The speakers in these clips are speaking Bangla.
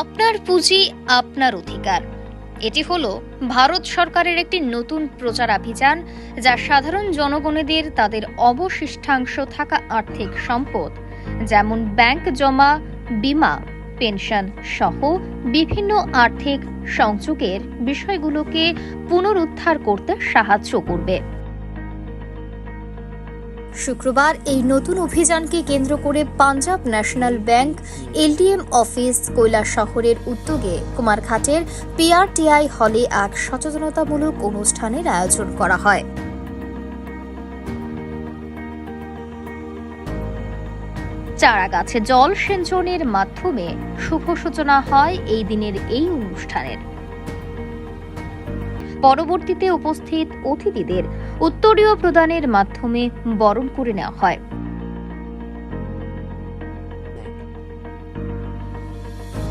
আপনার পুঁজি আপনার অধিকার। এটি হলো ভারত সরকারের একটি নতুন প্রচার অভিযান, যা সাধারণ জনগণেদের তাদের অবশিষ্টাংশ থাকা আর্থিক সম্পদ, যেমন ব্যাংক জমা, বীমা, পেনশন সহ বিভিন্ন আর্থিক সংযোগের বিষয়গুলোকে পুনরুদ্ধার করতে সাহায্য করবে। শুক্রবার এই নতুন অভিযানকে কেন্দ্র করে Punjab national bank, LDM office, Kailash শহরের উদ্যোগে কুমারঘাটের পিআরটিআই হলে এক সচেতনতামূলক অনুষ্ঠানের আয়োজন করা হয়। চারা গাছে জল সিঞ্চনের মাধ্যমে শুভ সূচনা হয় এই দিনের এই অনুষ্ঠানের। পরবর্তীতে উপস্থিত অতিথিদের উত্তরীয় প্রদানের মাধ্যমে বরণ করে নেওয়া হয়।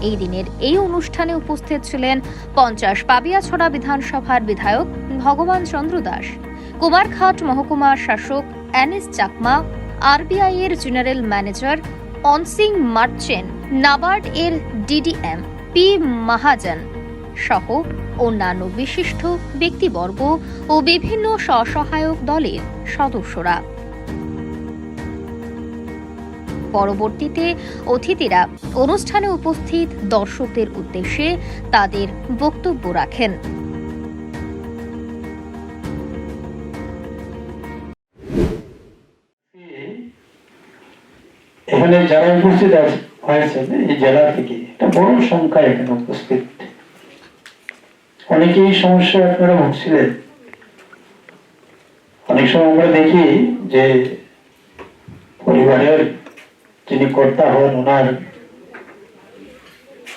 এই দিনের এই অনুষ্ঠানে উপস্থিত ছিলেন পঞ্চাশ পাবিয়াছড়া বিধানসভার বিধায়ক ভগবান চন্দ্র দাস কুমারঘাট মহকুমার শাসক এনএস চাকমা, আরবিআই এর জেনারেল ম্যানেজার অনসিং মার্চেন, নাবার্ড এর ডিডিএম পি মাহাজন সহ অন্যান্য বিশিষ্ট ব্যক্তিবর্গ ও বিভিন্ন স্বসহায়ক দলের সদস্যরা। পরবর্তীতে অতিথিরা অনুষ্ঠানে উপস্থিত দর্শকদের উদ্দেশ্যে তাদের বক্তব্য রাখেন। এখানে যারা উপস্থিত হয়েছেন, এই জেলা থেকে একটা বড় সংখ্যা এখানে উপস্থিত। অনেকেই এই সমস্যায় আপনারা ভুগছিলেন। অনেক সময় আমরা দেখি যে পরিবারের যিনি কর্তা হন, ওনার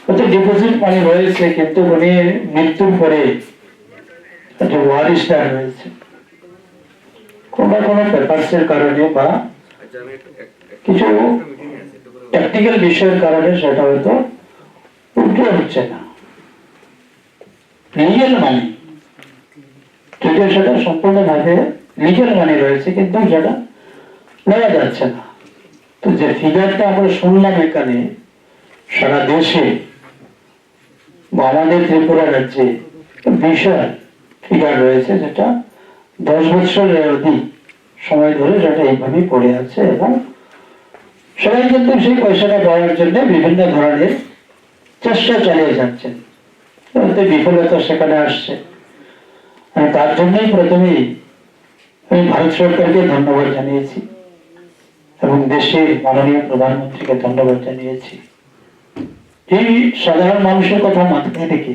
হয়তো ডিপোজিট মানি রয়েছে, কিন্তু উনি মৃত্যুর পরে ওয়ারিশটা রয়েছে। কোনো কোনো পেপারসের কারণে বা কিছু টেকনিক্যাল বিষয়ের কারণে সেটা হয়তো উঠে হচ্ছে না। লিগেল মানি যদিও সেটা সম্পূর্ণভাবে লিগেল মানি রয়েছে, কিন্তু সেটা নেওয়া যাচ্ছে না। তো যে ফিগারটা আমরা শুনলাম এখানে, সারা দেশে আমাদের ত্রিপুরা রাজ্যে বিশাল ফিগার রয়েছে, যেটা দশ বছরের অধিক সময় ধরে সেটা এইভাবেই পড়ে আছে এবং সবাই কিন্তু সেই পয়সাটা পাওয়ার জন্য বিভিন্ন ধরনের চেষ্টা চালিয়ে যাচ্ছেন। এতে বিফলতা সেখানে আসছে। তার জন্যই প্রথমেই আমি ভারত সরকারকে ধন্যবাদ জানিয়েছি এবং দেশের মাননীয় প্রধানমন্ত্রীকে ধন্যবাদ জানিয়েছি। এই সাধারণ মানুষের কথা মাথায় রেখে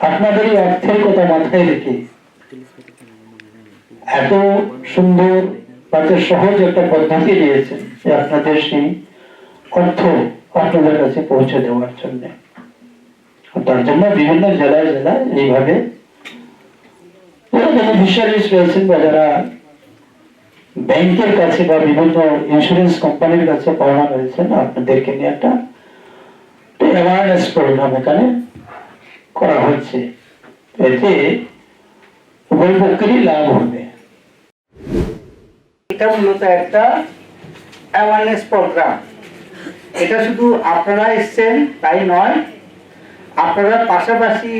আপনাদের এই অর্থের কথা মাথায় রেখে এত সুন্দর তাতে সহজ একটা পদ্ধতি দিয়েছেন যে আপনাদের সেই অর্থ আপনাদের কাছে পৌঁছে দেওয়ার জন্য। তার জন্য বিভিন্ন জেলায় জেলায় এইভাবে রয়েছেন বা যারা ব্যাংকের কাছে বা বিভিন্ন ইন্স্যুরেন্স কোম্পানির কাছে পাওনা রয়েছেন আপনাদেরকে নিয়ে একটা অ্যাওয়ারনেস প্রোগ্রাম এখানে করা হচ্ছে। এতে উভয় পক্ষেরই লাভ হবে। এটা মূলত একটা অ্যাওয়ারনেস প্রোগ্রাম এটা শুধু আপনারা এসছেন, তাই নয় আপনারা পাশাপাশি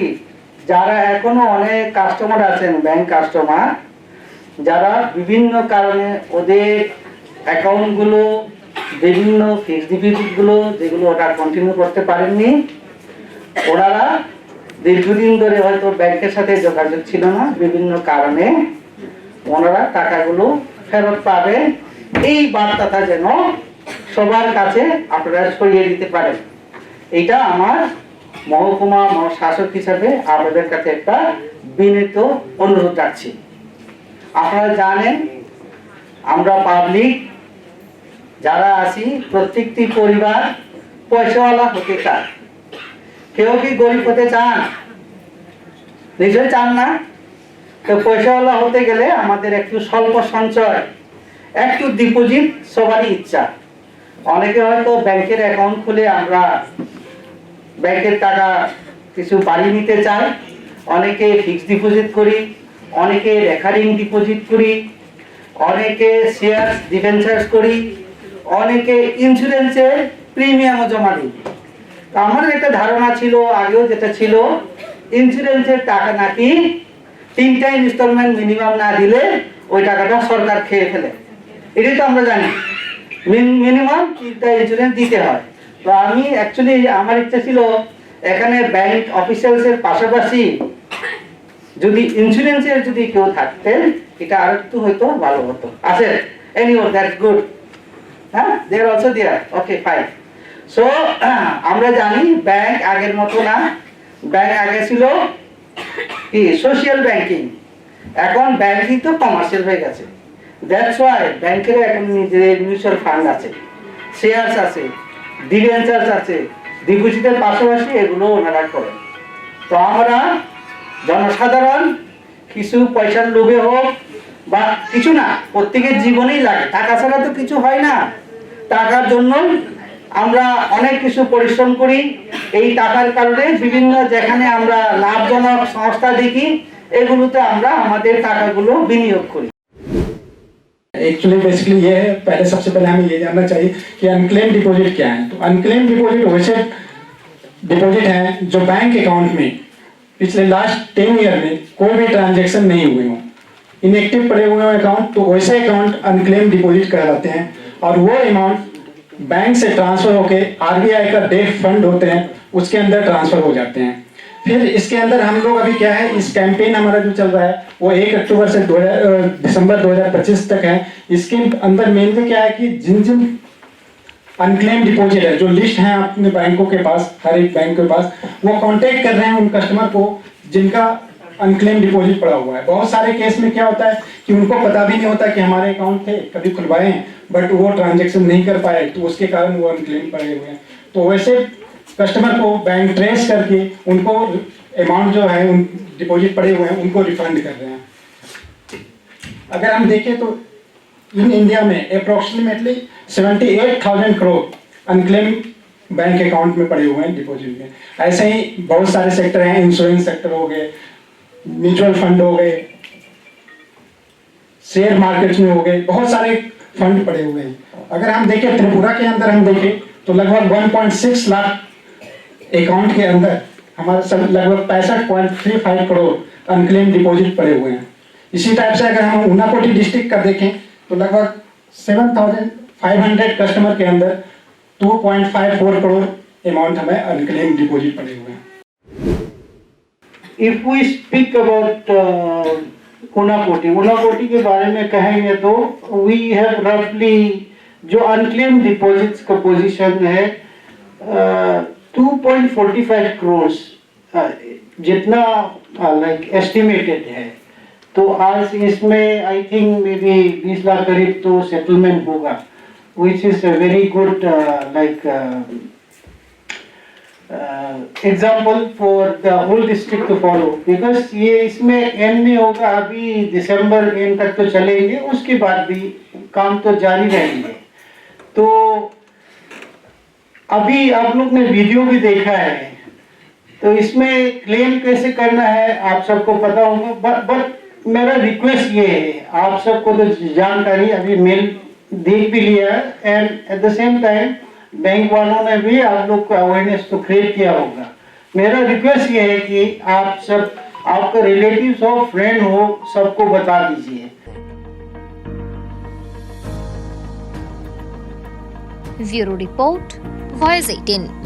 যারা এখনও অনেক কাস্টমার আছেন ব্যাংক কাস্টমার যারা বিভিন্ন কারণে ওদের অ্যাকাউন্টগুলো বিভিন্ন ফিক্সড ডিপোজিটগুলো যেগুলো ওটা কন্টিনিউ করতে পারেননি, ওনারা দীর্ঘদিন ধরে হয়তো ব্যাংকের সাথে যোগাযোগ ছিল না, বিভিন্ন কারণে ওনারা টাকাগুলো ফেরত পাবে। এই বার্তাটা যেন সবার কাছে আপনারা ছড়িয়ে দিতে পারেন। এটা আমার মহকুমা মহ- শাসক হিসাবে আপনাদের কাছে একটা বিনীত অনুরোধ রাখছি। আপনারা জানেন, আমরা পাবলিক যারা আছি, প্রত্যেকটি পরিবার পয়সাওয়ালা হতে চায়। কেউ কি গরিব হতে চান? নিশ্চয়ই চান না? তো পয়সাওয়ালা হতে গেলে আমাদের একটু স্বল্প সঞ্চয়, একটু ডিপোজিট সবারই ইচ্ছা। অনেকে হয়তো ব্যাংকের অ্যাকাউন্ট খুলে আমরা ব্যাংকের টাকা কিছু বাড়ি নিতে চাই, অনেকে ফিক্সড ডিপোজিট করি, অনেকে রেকারিং ডিপোজিট করি, অনেকে শেয়ার ডিভেঞ্চার্স করি, অনেকে ইন্স্যুরেন্সের প্রিমিয়ামও জমা দিই। আমার একটা ধারণা ছিল, আগেও যেটা ছিল ইন্স্যুরেন্সের টাকা নাকি তিনটা ইনস্টলমেন্ট মিনিমাম না দিলে ওই টাকাটা সরকার খেয়ে ফেলে। এটাই তো আমরা জানি। মিনিমাম তিনটা ইন্স্যুরেন্স দিতে হয়। তো আমি অ্যাকচুয়ালি আমার ইচ্ছা ছিল এখানে ব্যাংক অফিসিয়ালসের পাশাপাশি যদি ইন্স্যুরেন্সের যদি কেউ থাকতেন, এটা আর একটু হয়তো ভালো হতো। আছে এনিও দ্যাটস গুড হ্যাঁ দে are also there okay so আমরা জানি ব্যাংক আগের মতো না। ব্যাংক আগে ছিল কি? সোশ্যাল ব্যাংকিং এখন ব্যাংকিং তো কমার্শিয়াল হয়ে গেছে। দ্যাটস ওয়াই ব্যাংকের এখন নিজেদের মিউচুয়াল ফান্ড আছে। শেয়ারস আছে। ডিভেঞ্চার্স আছে ডিপোজিটের পাশাপাশি এগুলো ওনারা করেন তো আমরা জনসাধারণ কিছু পয়সার লোভে হোক বা কিছু না, প্রত্যেকের জীবনেই লাগে। টাকা ছাড়া তো কিছু হয় না। টাকার জন্য আমরা অনেক কিছু পরিশ্রম করি। এই টাকার কারণে বিভিন্ন যেখানে আমরা লাভজনক সংস্থা দেখি, এগুলোতে আমরা আমাদের টাকাগুলো বিনিয়োগ করি। एक्चुअली बेसिकली ये है, पहले, सबसे पहले हमें ये जानना चाहिए कि अनक्लेम डिपॉजिट क्या है। तो अनक्लेम डिपॉजिट वैसे डिपॉजिट है जो बैंक अकाउंट में पिछले लास्ट टेन ईयर में कोई भी ट्रांजेक्शन नहीं हुए हों। इनएक्टिव पड़े हुए हों अकाउंट तो वैसे अकाउंट अनक्लेम डिपॉजिट कहलाते हैं। और वो अमाउंट बैंक से ट्रांसफ़र होके आरबीआई का डेट फंड होते हैं, उसके अंदर ट्रांसफ़र हो जाते हैं। फिर इसके अंदर हम लोग अभी क्या है, इस कैंपेन हमारा जो चल रहा है, वो एक अक्टूबर से दो दिसंबर 2025 तक है। इसके अंदर मेनली क्या है कि जिन जिन अनक्लेम डिपॉजिट है, जो लिस्ट है अपने बैंकों के पास, हर एक बैंक के पास, वो कांटेक्ट कर रहे हैं उन कस्टमर को जिनका अनक्लेम डिपॉजिट पड़ा हुआ है। बहुत सारे केस में क्या होता है कि उनको पता भी नहीं होता कि हमारे अकाउंट थे, कभी खुलवाए हैं बट वो ट्रांजेक्शन नहीं कर पाए तो उसके कारण वो अनक्लेम पड़े हुए हैं। तो वैसे कस्टमर को बैंक ट्रेस करके उनको अमाउंट जो है, उन डिपॉजिट पड़े हुए हैं, उनको रिफंड कर रहे हैं। अगर हम देखें तो इन इंडिया में approximately seventy eight thousand crore unclaim bank account में पड़े हुए हैं डिपॉजिट में। ऐसे ही बहुत सारे सेक्टर हैं इंश्योरेंस सेक्टर हो गए म्यूचुअल फंड हो गए शेयर मार्केट में हो गए, बहुत सारे फंड पड़े हुए हैं। अगर हम देखें त्रिपुरा के अंदर हम देखें तो लगभग 1.6 लाख अकाउंट के अंदर हमारे सब लगभग पैंसठ point three five crore unclaim deposit पड़े हुए हैं। इसी टाइप से अगर हम ऊनाकोटी डिस्ट्रिक्ट का देखें तो लगभग seven thousand five hundred customer के अंदर two point five four crore amount हमें अनक्लेम डिपॉजिट पड़े हुए हैं। If we speak about Unakoti Unakoti के बारे में कहेंगे तो वी हैव रफली जो अनक्लेम डिपॉजिट्स का पोजीशन है uh, 2.45 करोर्स uh, जितना uh, लाइक एस्टिमेटेड है तो आज इसमें आई थिंक मे बी बीस लाख करीब तो सेटलमेंट होगा which is a very good like example for the whole district to follow because ये इसमें एंड में होगा, अभी दिसंबर एंड तक तो चलेंगे, उसके बाद भी काम तो जारी रहेंगे। तो अभी आप लोग ने वीडियो भी देखा है। तो इसमें क्लेम कैसे करना है, आप सबको पता होगा। बट बट मेरा रिक्वेस्ट ये है, आप सबको तो जानकारी अभी मेल देख भी लिया है। And at the same time bank वालों ने भी आप लोग को अवेयरनेस तो क्रिएट किया होगा। मेरा रिक्वेस्ट ये है कि आप सब, आपका रिलेटिव हो फ्रेंड हो, सबको बता दीजिए। Bureau report. Voice 18